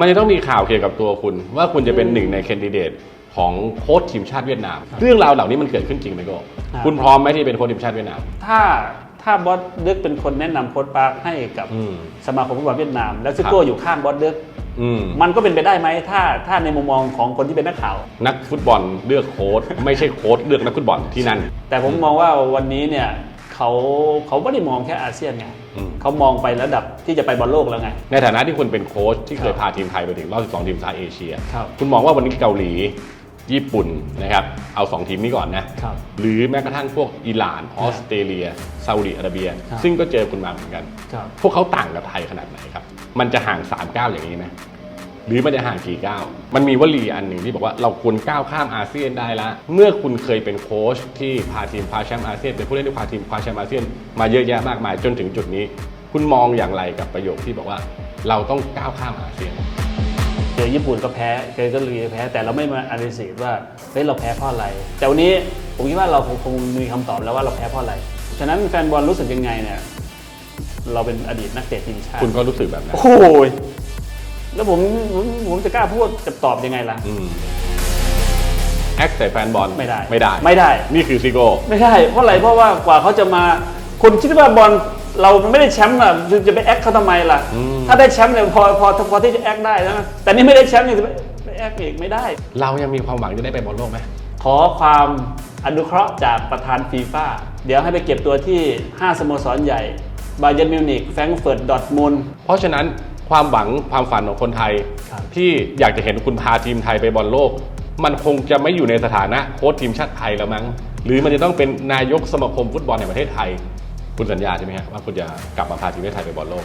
มันจะต้องมีข่าวเกี่ยวกับตัวคุณ ว่าคุณจะเป็นหนึ่งในแคนดิเดตของโค้ชทีมชาติเวียดนาม เรื่องราวเหล่านี้มันเกิดขึ้นจริงไหมโก็ครับ คุณพร้อมไหมที่เป็นโค้ชทีมชาติเวียดนาม ถ้าถ้าบอสดึกเป็นคนแนะนำโค้ชปาร์คให้กับอืมสมาคมฟุตบอลเวียดนาม แล้วซิโก้ครับ อยู่ข้างบอสดึกอืมมันก็เป็นไปได้ไหมถ้าถ้าในมุมมองของคนที่เป็นนักข่าว นักฟุตบอลเลือกโค้ชไม่ใช่โค้ชเลือกนักฟุตบอลที่นั่น แต่ผมมองว่าวันนี้เนี่ยเขาเขาไม่ได้มองแค่อาเซียนไงอืม เขามองไประดับที่จะไปบอลโลกแล้วไง ในฐานะที่คุณเป็นโค้ชที่เคยครับพาทีมไทยไปถึงรอบ 12 ทีมชาติเอเชีย ครับคุณมองว่าวันนี้เกาหลี ญี่ปุ่นนะครับ เอา 2 ทีมนี้ก่อนนะ ครับหรือแม้กระทั่งพวกอิหร่าน ออสเตรเลีย ซาอุดิอาระเบีย ครับ ซึ่งก็เจอคุณมาเหมือนกัน ครับ พวกเขาต่างกับไทยขนาดไหนครับ มันจะห่าง3ก้าวอย่างนี้ไหม หรือมันจะห่างกี่ก้าว มันมีวลีอันหนึ่งที่บอกว่าเราควรก้าวข้ามอาเซียนได้ละ เมื่อคุณเคยเป็นโค้ชที่พาทีมคว้าแชมป์อาเซียนเป็นผู้เล่นที่พาทีมคว้าแชมป์อาเซียนมาเยอะแยะมากมายจนถึงจุดนี้ คุณมองอย่างไรกับประโยคที่บอกว่า เราต้องก้าวข้ามอาเซียนเจอญี่ปุ่นก็แพ้เจอเกาหลีก็แพ้ แต่เราไม่มาอนาลิซิว่าเฮ้ยเราแพ้เพราะอะไร แต่วันนี้ผมคิดว่าเราคงคงมีคำตอบแล้วว่าเราแพ้เพราะอะไร ฉะนั้นแฟนบอลรู้สึกยังไงเนี่ยเราเป็นอดีตนักเตะทีมชาติ คุณก็รู้สึกแบบนั้น โอ้ย แล้วผมผมผมจะกล้าพูดจะตอบยังไงล่ะ อืมแอคใส่แฟนบอลไม่ได้ไม่ได้ ไม่ได้ นี่คือซิโก้ ไม่ได้เพราะอะไรเพราะว่ากว่าเขาจะมาคนคิดว่าบอลเราไม่ได้แชมป์อะจะไปแอคเขาทำไมล่ะ อืม ถ้าได้แชมป์เนี่ยพอพอพอที่จะแอคได้นะแต่นี่ไม่ได้แชมป์เนี่ยจะไปไปแอคอีกไม่ได้ เรายังมีความหวังจะได้ไปบอลโลกไหมขอความอนุเคราะห์จากประธานฟีฟ่าเดี๋ยวให้ไปเก็บตัวที่ 5 สโมสรใหญ่ บาเย r n มิวนิกแฟรงก์เฟิร์ตดอร์ทมุนด์เพราะฉะนั้น ความหวังความฝันของคนไทยครับที่อยากจะเห็นคุณพาทีมไทยไปบอลโลก มันคงจะไม่อยู่ในสถานะโค้ชทีมชาติไทยแล้วมั้ง หรือมันจะต้องเป็นนายกสมาคมฟุตบอลแห่งประเทศไทย คุณสัญญาใช่ไหมฮะว่าคุณจะกลับมาพาทีมชาติไทยไปบอลโลก